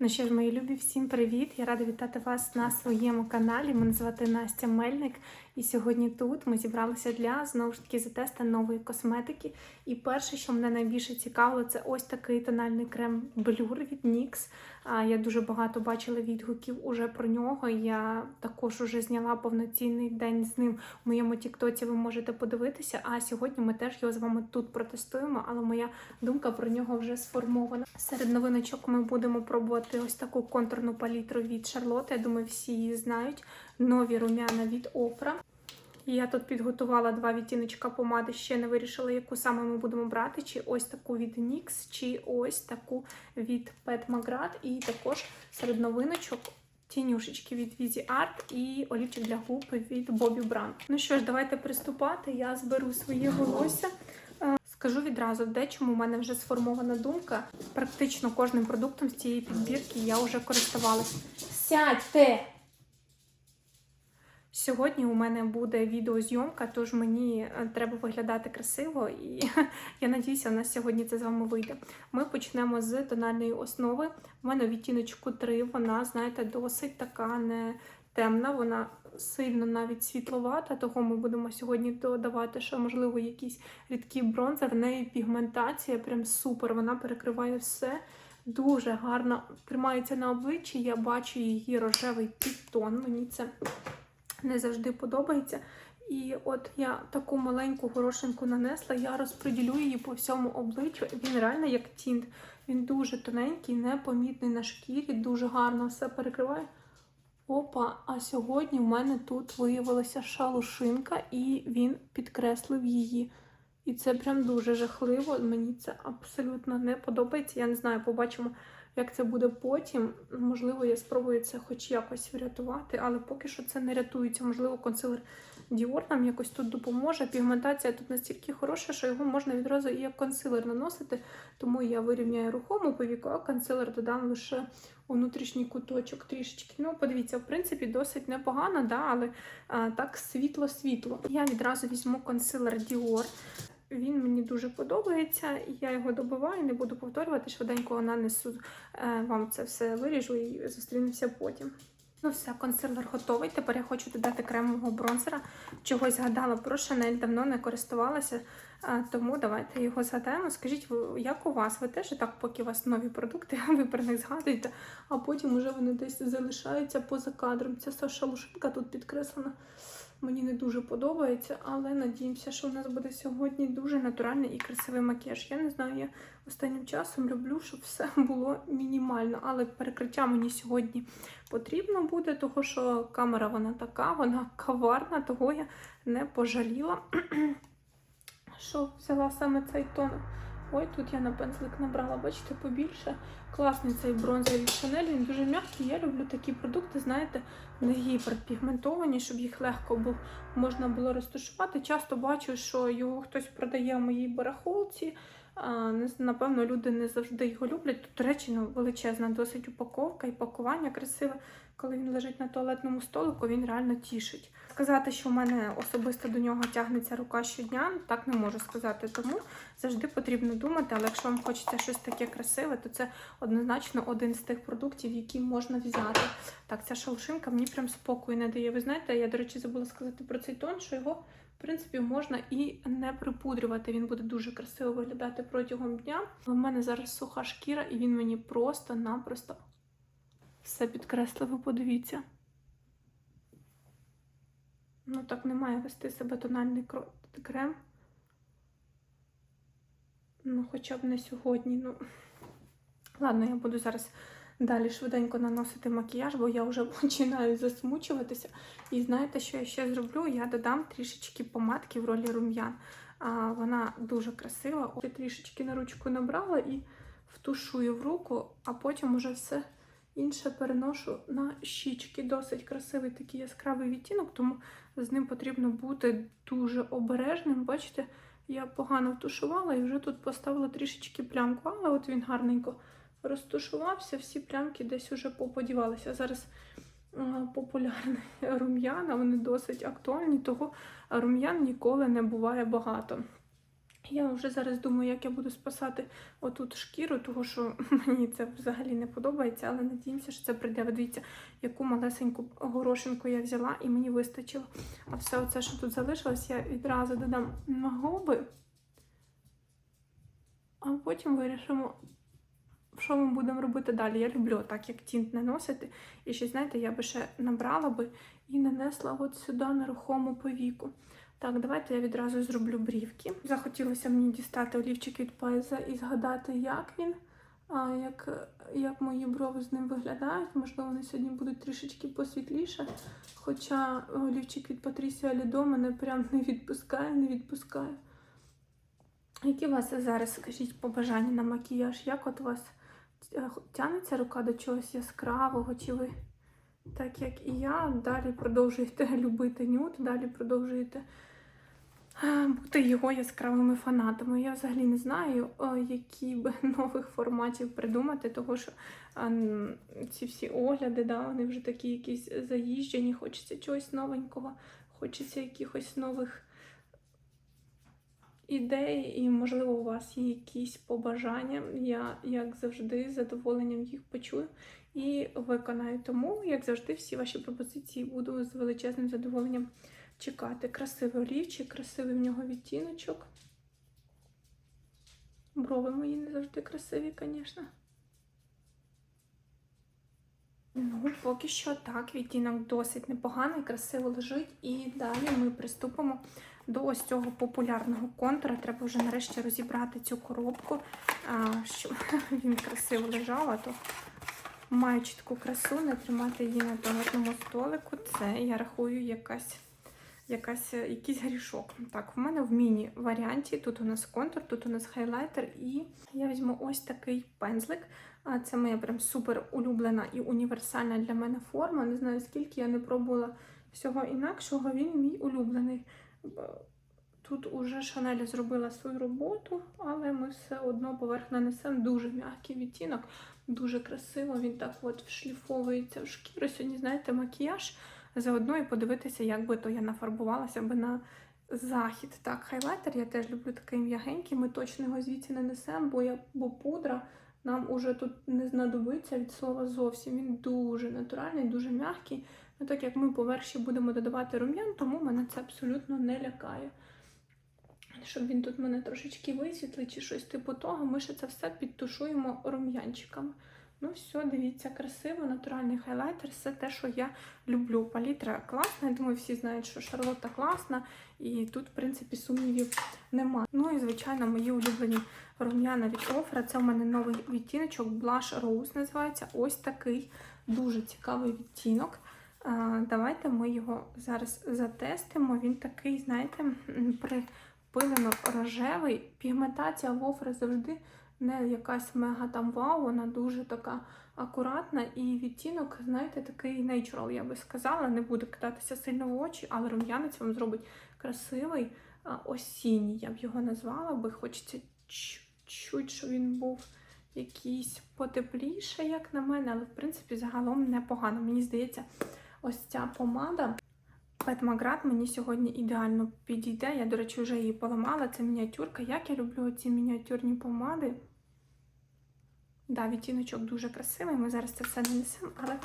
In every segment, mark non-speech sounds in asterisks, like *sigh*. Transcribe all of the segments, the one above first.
Ну що ж, мої любі, всім привіт! Я рада вітати вас на своєму каналі. Мене звати Настя Мельник, і сьогодні тут ми зібралися для знову ж таки затесту нової косметики. І перше, що мене найбільше цікавило, це ось такий тональний крем Blur від NYX. Я дуже багато бачила відгуків уже про нього. Я також уже зняла повноцінний день з ним в моєму тіктоці. Ви можете подивитися. А сьогодні ми теж його з вами тут протестуємо, але моя думка про нього вже сформована. Серед новиночок ми будемо пробувати ось таку контурну палітру від Charlotte. Я думаю, всі її знають. Нові рум'яна від Опра. Я тут підготувала два відтіночка помади, ще не вирішила, яку саме ми будемо брати, чи ось таку від NYX, чи ось таку від Pet Magrat. І також серед новиночок тінюшечки від Visi Art і олівчик для губ від Bobbi Brown. Ну що ж, давайте приступати. Я зберу своє волосся. Е, Скажу відразу, в дечому у мене вже сформована думка. Практично кожним продуктом з цієї підбірки я вже користувалась. Сядьте! Сьогодні у мене буде відеозйомка, тож мені е, треба виглядати красиво, і *laughs* я надіюся, у нас сьогодні це з вами вийде. Ми почнемо з тональної основи. У мене відтіночку 3, вона, знаєте, досить така не темна, вона сильно навіть світловата, того ми будемо сьогодні додавати, що, можливо, якийсь рідкий бронзер. В неї пігментація прям супер, вона перекриває все. Дуже гарно тримається на обличчі. Я бачу її рожевий підтон. Мені це не завжди подобається. І от я таку маленьку горошинку нанесла, я розподілю її по всьому обличчю. Він реально як тінт. Він дуже тоненький, непомітний на шкірі, дуже гарно все перекриває. Опа, а сьогодні в мене тут виявилася шалушинка, і він підкреслив її. І це прям дуже жахливо. Мені це абсолютно не подобається. Я не знаю, побачимо, як це буде потім. Можливо, я спробую це хоч якось врятувати, але поки що це не рятується. Можливо, консилер Dior нам якось тут допоможе. Пігментація тут настільки хороша, що його можна відразу і як консилер наносити. Тому я вирівняю рухому повіку, а консилер додам лише у внутрішній куточок трішечки. Ну, подивіться, в принципі, досить непогано, да, але а, так світло-світло. Я відразу візьму консилер Dior. Він мені дуже подобається, я його добиваю, не буду повторювати, швиденько нанесу е, вам це все виріжу і зустрінемося потім. Ну все, консилер готовий. Тепер я хочу додати кремового бронзера. Чогось згадала про Шанель, давно не користувалася, тому давайте його згадаємо. Скажіть, як у вас? Ви теж так, поки у вас нові продукти, *laughs* ви про них згадуєте, а потім уже вони десь залишаються поза кадром. Ця шалушинка тут підкреслена. Мені не дуже подобається, але надіємося, що у нас буде сьогодні дуже натуральний і красивий макіяж. Я не знаю, я останнім часом люблю, щоб все *laughs* було мінімально, але перекриття мені сьогодні потрібно буде, того що камера вона така, вона *laughs* коварна, того я не пожаліла, *clears throat* що взяла саме цей тон. Ой, тут я на пензлик набрала, бачите, побільше. Класний цей бронзовий шанель, він дуже м'який. Я люблю такі продукти, знаєте, не гіперпігментовані, щоб їх легко було, можна було розташувати. Часто бачу, що його хтось продає в моїй барахолці. Напевно, люди не завжди його люблять. Тут, до речі, ну, величезна досить упаковка і пакування красиве. Коли він лежить на туалетному столику, він реально тішить. Сказати, що в мене особисто до нього тягнеться рука щодня, так не можу сказати. Тому завжди потрібно думати, але якщо вам хочеться щось таке красиве, то це однозначно один з тих продуктів, які можна взяти. Так, ця шалушинка мені прям спокою не дає. Ви знаєте, я, до речі, забула сказати про цей тон, що його, в принципі, можна і не припудрювати. Він буде дуже красиво виглядати протягом дня. У мене зараз суха шкіра, і він мені просто-напросто все підкреслив, подивіться. Ну, так не має вести себе тональний крем. Ну, хоча б не сьогодні. Ну, ладно, я буду зараз далі швиденько наносити макіяж, бо я вже *laughs* починаю засмучуватися. І знаєте, що я ще зроблю? Я додам трішечки помадки в ролі рум'ян. Вона дуже красива. Я трішечки на ручку набрала і втушую в руку, а потім уже все інше переношу на щічки. Досить красивий такий яскравий відтінок, тому з ним потрібно бути дуже обережним. Бачите, я погано втушувала і вже тут поставила трішечки плямку, але от він гарненько розтушувався, всі плямки десь уже поподівалися. Зараз е, популярні *laughs* рум'яна, вони досить актуальні, того рум'ян ніколи не буває багато. Я вже зараз думаю, як я буду спасати отут шкіру, тому що *laughs* мені це взагалі не подобається, але надіємося, що це прийде. Ви Дивіться, яку малесеньку горошинку я взяла і мені вистачило. А все оце, що тут залишилось, я відразу додам на губи, а потім вирішимо, що ми будемо робити далі. Я люблю так, як тінт наносити. І ще, знаєте, я би ще набрала би і нанесла от сюди на рухому повіку. Так, давайте я відразу зроблю брівки. Захотілося мені дістати олівчик від Пайза і згадати, як він, а, як, як мої брови з ним виглядають. Можливо, вони сьогодні будуть трішечки посвітліше. Хоча олівчик від Патрісія Лідо мене прям не відпускає, не відпускає. Які у вас зараз, скажіть, побажання на макіяж? Як от у вас е, тягнеться рука до чогось яскравого? Чи ви, так як і я, далі продовжуєте *laughs* любити нюд, далі продовжуєте е, бути його яскравими фанатами? Я взагалі не знаю, е, які би *laughs* нових форматів придумати, тому що ці всі огляди, да, вони вже такі якісь заїжджені, хочеться чогось новенького, хочеться якихось нових ідей, і, можливо, у вас є якісь побажання. Я, як завжди, з задоволенням їх почую і виконаю. Тому, як завжди, всі ваші пропозиції буду з величезним задоволенням чекати. Красивий олівчик, красивий в нього відтіночок. Брови мої не завжди красиві, звісно. Ну, поки що так, відтінок досить непоганий, красиво лежить. І далі ми приступимо до ось цього популярного контура. Треба вже нарешті розібрати цю коробку, щоб *laughs* він красиво лежав, а то маючи таку красу, не тримати її на туалетному столику. Це я рахую якась. Якась, якийсь грішок. Так, в мене в міні-варіанті. Тут у нас контур, тут у нас хайлайтер, і я візьму ось такий пензлик. Це моя прям супер улюблена і універсальна для мене форма. Не знаю, скільки я не пробувала всього інакшого, він мій улюблений. Б- Тут уже Шанель зробила свою роботу, але ми все одно поверх нанесемо дуже м'який відтінок, дуже красиво. Він так от вшліфовується в шкіру. Сьогодні, знаєте, макіяж заодно і подивитися, як би то я нафарбувалася би на захід. Так, хайлайтер я теж люблю такий м'ягенький. Ми точно його звідси не несемо, бо бо пудра нам уже тут не знадобиться від слова зовсім. Він дуже натуральний, дуже м'який. Ну, так як ми поверх ще будемо додавати рум'ян, тому мене це абсолютно не лякає. Щоб він тут мене трошечки висвітлить чи щось типу того, ми ще це все підтушуємо рум'янчиками. Ну, все, дивіться, красиво, натуральний хайлайтер, все те, що я люблю. Палітра класна. Я думаю, всі знають, що Шарлотта класна, і тут, в принципі, сумнівів немає. Ну і, звичайно, мої улюблені рум'яна від Офра. Це у мене новий відтіночок, Blush Rose називається. Ось такий дуже цікавий відтінок. Давайте ми його зараз затестимо. Він такий, знаєте, припилено рожевий. Пігментація в Офра завжди не якась мега там вау, вона дуже така акуратна. І відтінок, знаєте, такий natural, я би сказала. Не буде кидатися сильно в очі, але рум'янець вам зробить красивий осінній, я б його назвала, би хочеться чуть-чуть, щоб він був якийсь потепліше, як на мене, але в принципі загалом непогано. Мені здається, ось ця помада. Петмаград мені сьогодні ідеально підійде. Я, до речі, вже її поламала. Це мініатюрка. Як я люблю ці мініатюрні помади. Да, відтіночок дуже красивий. Ми зараз це все нанесемо, але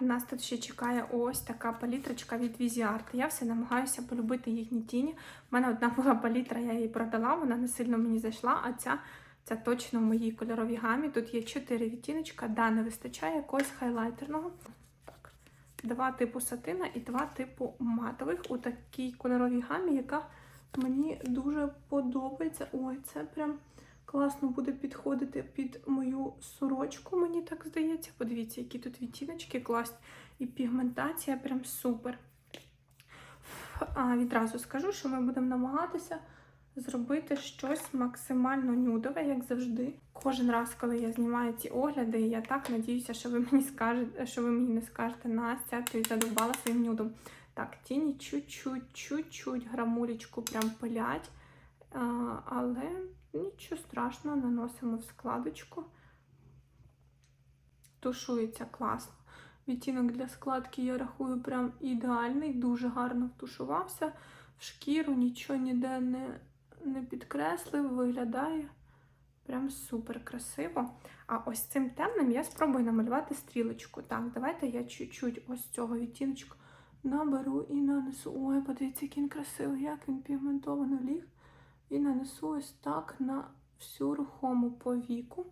нас тут ще чекає ось така палітрочка від Viziart. Я все намагаюся полюбити їхні тіні. У мене одна була палітра, я її продала, вона не сильно мені зайшла, а ця, ця точно в моїй кольоровій гамі. Тут є 4 відтіночка, да, не вистачає якогось хайлайтерного. Два типу сатина і два типу матових у такій кольоровій гамі, яка мені дуже подобається. Ой, це прям класно буде підходити під мою сорочку, мені так здається. Подивіться, які тут відтіночки класні. І пігментація прям супер. А відразу скажу, що ми будемо намагатися зробити щось максимально нюдове, як завжди. Кожен раз, коли я знімаю ці огляди, я так надіюся, що ви мені скажете, що ви мені не скажете, Настя, ти задовбала своїм нюдом. Так, тіні чуть-чуть, чуть-чуть грамулечку прям пилять. Але нічого страшного, наносимо в складочку. Тушується класно. Відтінок для складки, я рахую, прям ідеальний, дуже гарно втушувався. В шкіру нічого ніде не не підкреслив, виглядає прям супер красиво. А ось цим темним я спробую намалювати стрілочку. Так, давайте я чуть-чуть ось цього відтіночку наберу і нанесу. Ой, подивіться, який він красивий, як він пігментовано ліг. І нанесу ось так на всю рухому повіку.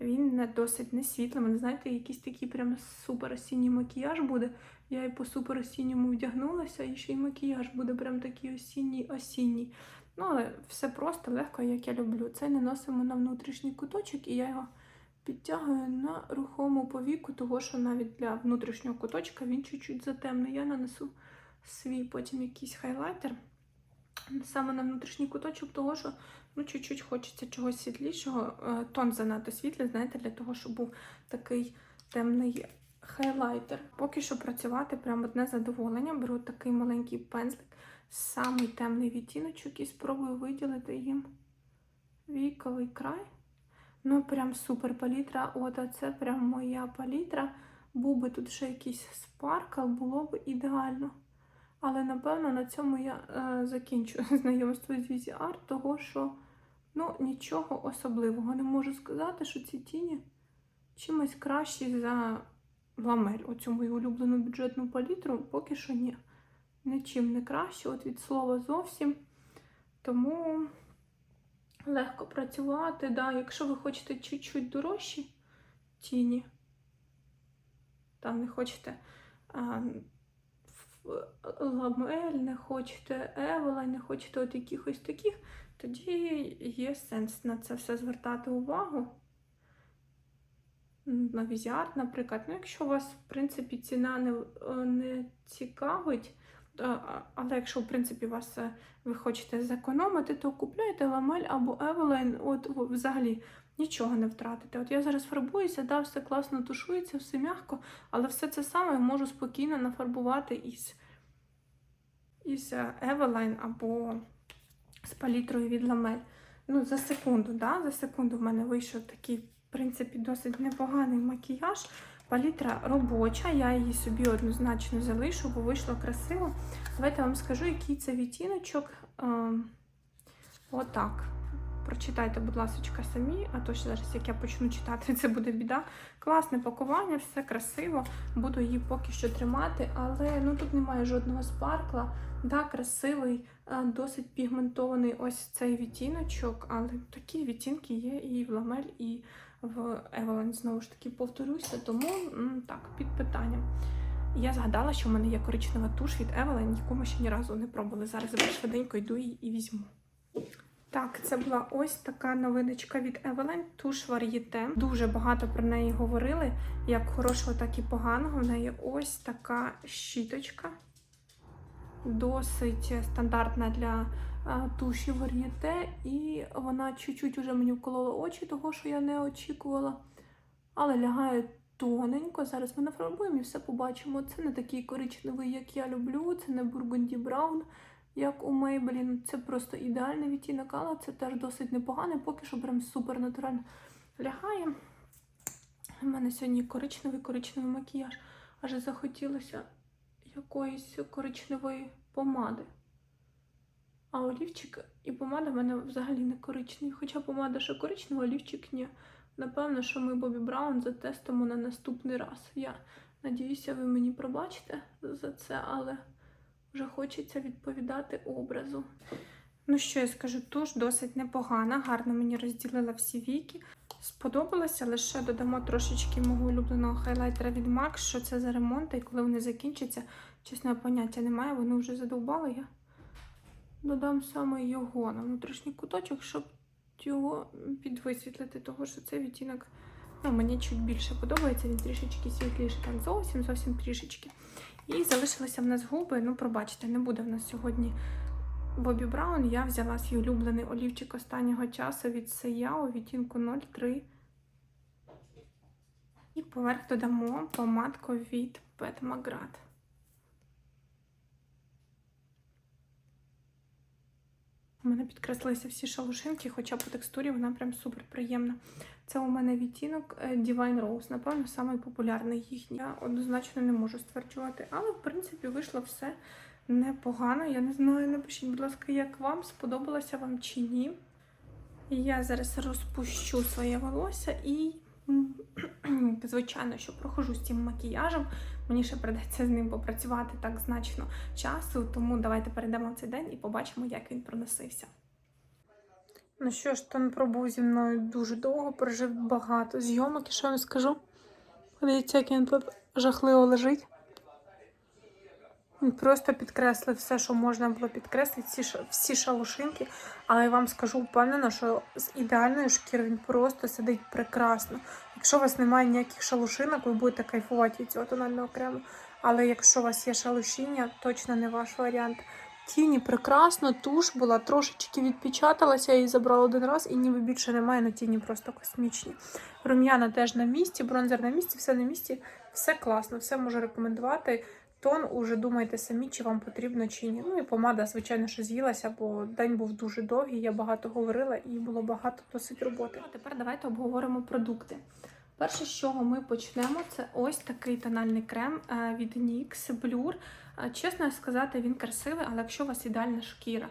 Він не досить не світлий. Ви знаєте, якийсь такий прям супер осінній макіяж буде. Я і по супер осінньому вдягнулася, і ще й макіяж буде прям такий осінній осінній. Ну, але все просто, легко, як я люблю. Це наносимо на внутрішній куточок, і я його підтягую на рухому повіку, того що навіть для внутрішнього куточка він чуть-чуть затемний. Я нанесу свій потім якийсь хайлайтер саме на внутрішній куточок, того що ну, чуть-чуть хочеться чогось світлішого. Е, Тон занадто світлий, знаєте, для того, щоб був такий темний хайлайтер. Поки що працювати прям одне задоволення. Беру такий маленький пензлик, самий темний відтіночок і спробую виділити їм віковий край. Ну, прям супер палітра. От, це прям моя палітра. Був би тут ще якийсь спаркл, було б ідеально. Але напевно на цьому я е, закінчу *laughs* знайомство з Арт, того що ну, нічого особливого. Не можу сказати, що ці тіні чимось кращі за ламель. Оцю мою улюблену бюджетну палітру, поки що ні. Нічим не краще, от від слова зовсім. Тому легко працювати. Да. Якщо ви хочете чуть-чуть дорожчі тіні, там не хочете. Ламель, не хочете Евелайн, не хочете от якихось таких, тоді є сенс на це все звертати увагу. На візіарт, наприклад. Ну, якщо вас, в принципі, ціна не, не цікавить, але якщо, в принципі, вас ви хочете зекономити, то купляйте ламель або Евелайн, от взагалі нічого не втратите. От я зараз фарбуюся, да, все класно тушується, все м'яко, але все це саме я можу спокійно нафарбувати із із Евелайн або з палітрою від ламель. Ну, за секунду, да, за секунду в мене вийшов такий, принципі, досить непоганий макіяж. Палітра робоча, я її собі однозначно залишу, бо вийшло красиво. Давайте я вам скажу, який це відтіночок. Ем, отак. Прочитайте, будь ласка, самі, а то що зараз, як я почну читати, *laughs* це буде біда. Класне пакування, все красиво. Буду її поки що тримати, але ну тут немає жодного спаркла. Да, красивий, досить пігментований ось цей відтіночок, але такі відтінки є і в ламель, і в Евелен. Знову ж таки, повторюся, тому так, під питанням. Я згадала, що в мене є коричнева туш від Евелен, яку ми ще ні разу не пробували. Зараз я швиденько йду її і візьму. Так, це була ось така новиночка від Evelyn, туш вар'єте. Дуже багато про неї говорили, як хорошого, так і поганого. В неї ось така щіточка. Досить стандартна для туші вар'єте. І вона чуть-чуть уже мені вколола очі, того що я не очікувала. Але лягає тоненько. Зараз ми нафарбуємо і все побачимо. Це не такий коричневий, як я люблю, це не бургунді браун як у Maybelline. Це просто ідеальний відтінок, але це теж досить непоганий, поки що прям супер натурально лягає. У мене сьогодні коричневий коричневий макіяж. Аж захотілося якоїсь коричневої помади. А олівчик і помада в мене взагалі не коричневі. Хоча помада ще коричнева, олівчик ні. Напевно, що ми Бобі Браун затестимо на наступний раз. Я надіюся, ви мені пробачите за це, але вже хочеться відповідати образу. Ну, що я скажу, туш досить непогана, гарно мені розділила всі віки. Сподобалося, лише додамо трошечки мого улюбленого хайлайтера від MAC, що це за ремонт, і коли вони закінчаться, чесно, поняття немає, вони вже задовбали. Я додам саме його на внутрішній куточок, щоб його підвисвітлити, того що цей відтінок ну, мені чуть більше подобається, він трішечки світліший, так зовсім зовсім трішечки. І залишилися в нас губи. Ну, пробачте, не буде в нас сьогодні Бобі Браун. Я взяла свій улюблений олівчик останнього часу від Сеяо відтінку 03. І поверх додамо помадку від Pet Magrat. У мене підкреслилися всі шалушинки, хоча по текстурі вона прям супер приємна. Це у мене відтінок е, Divine Rose, напевно, найпопулярний їхній. Я однозначно не можу стверджувати, але в принципі вийшло все непогано. Я не знаю, напишіть, будь ласка, як вам, сподобалося вам чи ні. Я зараз розпущу своє волосся і, *clears throat* звичайно, що прохожу з цим макіяжем. Мені ще придеться з ним попрацювати так значно часу, тому давайте перейдемо в цей день і побачимо, як він проносився. Ну що ж, Тон пробув зі мною дуже довго, пережив багато зйомок, і що я скажу? Подивіться, як він тут жахливо лежить. Він просто підкреслив все, що можна було підкреслити, всі, всі шалушинки. Але я вам скажу впевнено, що з ідеальної шкіри він просто сидить прекрасно. Якщо у вас немає ніяких шалушинок, ви будете кайфувати від цього тонального крему. Але якщо у вас є шалушіння, точно не ваш варіант. Тіні прекрасно, туш була трошечки відпечаталася, я її забрала один раз і ніби більше немає, але тіні просто космічні. Рум'яна теж на місці, бронзер на місці, все на місці, все класно, все можу рекомендувати. Тон уже думайте самі, чи вам потрібно чи ні. Ну і помада, звичайно, що з'їлася, бо день був дуже довгий, я багато говорила і було багато досить роботи. А тепер давайте обговоримо продукти. Перше, з чого ми почнемо, це ось такий тональний крем е, від NYX Blur. Е, Чесно сказати, він красивий, але якщо у вас ідеальна шкіра,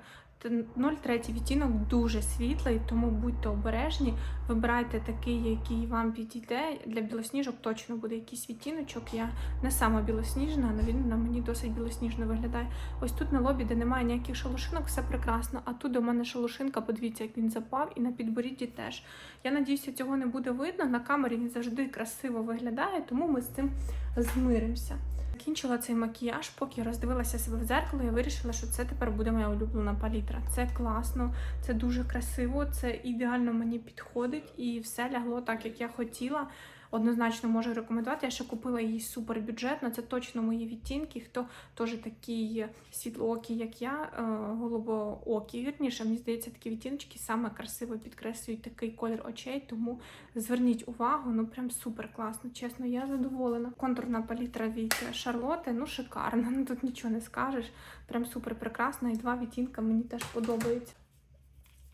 0,3 відтінок дуже світлий, тому будьте обережні. Вибирайте такий, який вам підійде. Для білосніжок точно буде якийсь відтіночок. Я не сама білосніжна, але він на мені досить білосніжно виглядає. Ось тут на лобі, де немає ніяких шалушинок, все прекрасно. А тут у мене шалушинка, подивіться, як він запав, і на підборідді теж. Я надіюся, цього не буде видно. На камері він завжди красиво виглядає, тому ми з цим змиримося. Закінчила цей макіяж, поки роздивилася себе в дзеркало, я вирішила, що це тепер буде моя улюблена палітра. Це класно, це дуже красиво, це ідеально мені підходить і все лягло так, як я хотіла. Однозначно можу рекомендувати. Я ще купила її супер бюджетно. Це точно мої відтінки. Хто теж такий світлоокий, як я, е, голубоокий, вірніше, мені здається, такі відтіночки саме красиво підкреслюють такий колір очей. Тому зверніть увагу, ну прям супер класно. Чесно, я задоволена. Контурна палітра від Шарлоти, ну шикарна. *laughs* Ну тут нічого не скажеш. Прям супер прекрасна. І два відтінка мені теж подобаються.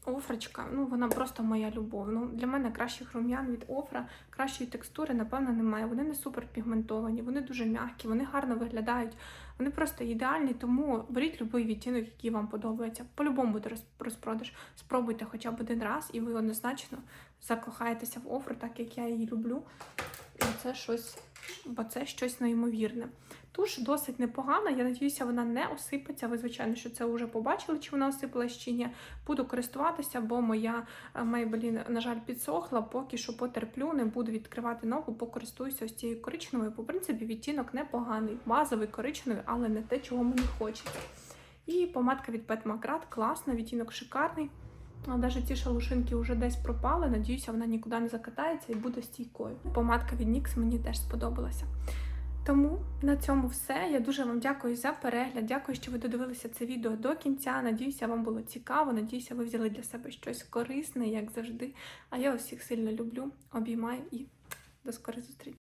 Офрочка, ну вона просто моя любов. Ну для мене кращих рум'ян від офра, кращої текстури, напевно, немає. Вони не супер пігментовані, вони дуже м'які, вони гарно виглядають. Вони просто ідеальні, тому беріть будь-який відтінок, який вам подобається. По-любому буде розпродаж. Спробуйте хоча б один раз, і ви однозначно закохаєтеся в офру, так як я її люблю. І це щось, бо це щось неймовірне. Туш досить непогана. Я надіюся, вона не осипеться. Ви, звичайно, що це вже побачили, чи вона осипалась чи ні. Буду користуватися, бо моя е, Maybelline, на жаль, підсохла. Поки що потерплю, не буду відкривати нову, покористуюся ось цією коричневою. По принципі, відтінок непоганий, базовий коричневий, але не те, чого мені хочеться. І помадка від Pet Macrat, класна, відтінок шикарний. Навіть ці шалушинки вже десь пропали. Надіюся, вона нікуди не закатається і буде стійкою. Помадка від NYX мені теж сподобалася. Тому на цьому все. Я дуже вам дякую за перегляд. Дякую, що ви додивилися це відео до кінця. Надіюся, вам було цікаво. Надіюся, ви взяли для себе щось корисне, як завжди. А я усіх сильно люблю, обіймаю і до скорих зустрічей.